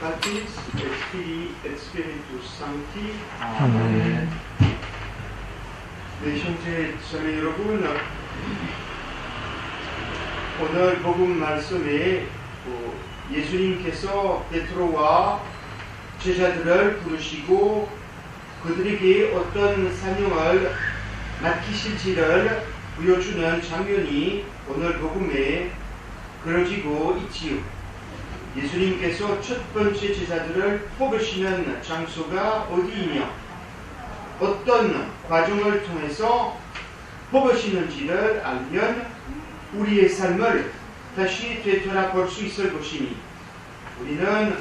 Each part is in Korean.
Patris et Filii et Spiritus Sancti. 아멘. 네, 형제 자매 여러분, 오늘 복음 말씀에 그 예수님께서 베드로와 제자들을 부르시고 그들에게 어떤 사명을 맡기실지를 보여주는 장면이 오늘 복음에 그려지고 있지요. 예수님께서 첫 번째 제자들을 뽑으시는 장소가 어디이며 어떤 과정을 통해서 뽑으시는지를 알면 우리의 삶을 다시 되돌아볼 수 있을 것이니 우리는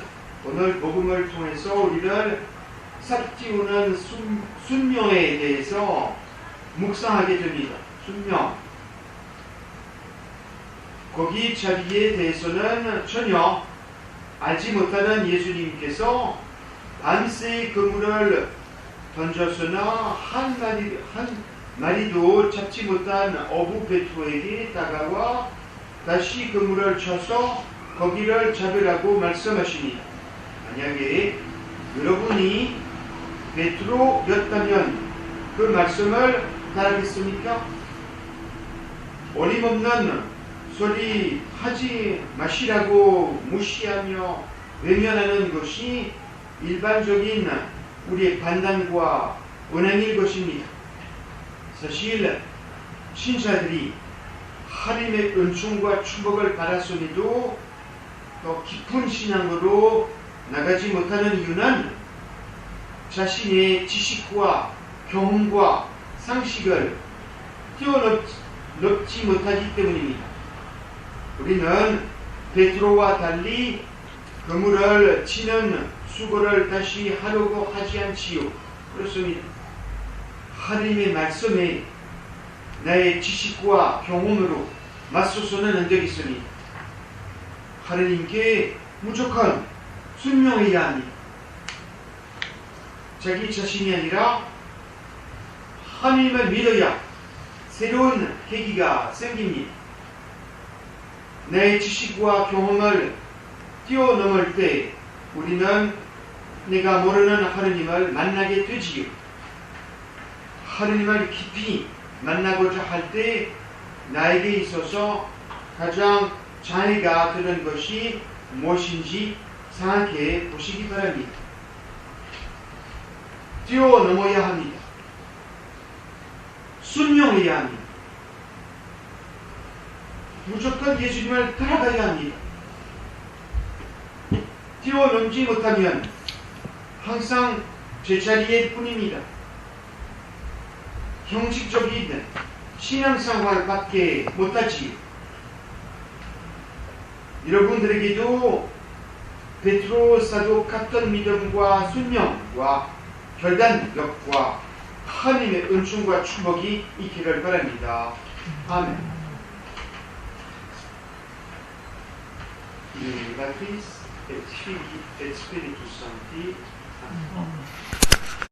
오늘 복음을 통해서 우리를 삭지우는 순, 순명에 대해서 묵상하게 됩니다. 순명. 거기 자리에 대해서는 전혀 알지 못하는 예수님께서 밤새 그물을 던졌으나 한 마리 한 마리도 잡지 못한 어부 베드로에게 다가와 다시 그물을 쳐서 거기를 잡으라고 말씀하십니다. 만약에 여러분이 베드로였다면 그 말씀을 따르겠습니까? 어림없는 소리 하지 마시라고 무시하며 외면하는 것이 일반적인 우리의 판단과 은행일 것입니다. 사실 신자들이 하나님의 은총과 축복을 받았음에도 더 깊은 신앙으로 나가지 못하는 이유는 자신의 지식과 경험과 상식을 뛰어넘지 못하기 때문입니다. 우리는 베드로와 달리 그물을 치는 수고를 다시 하려고 하지 않지요. 그렇습니다. 하나님의 말씀에 나의 지식과 경험으로 맞서서는 안 되겠습니다. 하나님께 무조건 순명해야 합니다. 자기 자신이 아니라 하나님을 믿어야 새로운 계기가 생깁니다. 내 지식과 경험을 뛰어넘을 때 우리는 내가 모르는 하느님을 만나게 되지요. 하느님을 깊이 만나고자 할 때 나에게 있어서 가장 장애가 되는 것이 무엇인지 생각해 보시기 바랍니다. 뛰어넘어야 합니다. 순명해야 합니다. 무조건 예수님을 따라가야 합니다. 뛰어넘지 못하면 항상 제자리일 뿐입니다. 형식적인 신앙생활밖에 못하지. 여러분들에게도 베트로 사도 같은 믿음과 순명과 결단력과 하나님의 은총과 축복이 있기를 바랍니다. 아멘. Patris et Filii et Spiritus Sancti. Amen.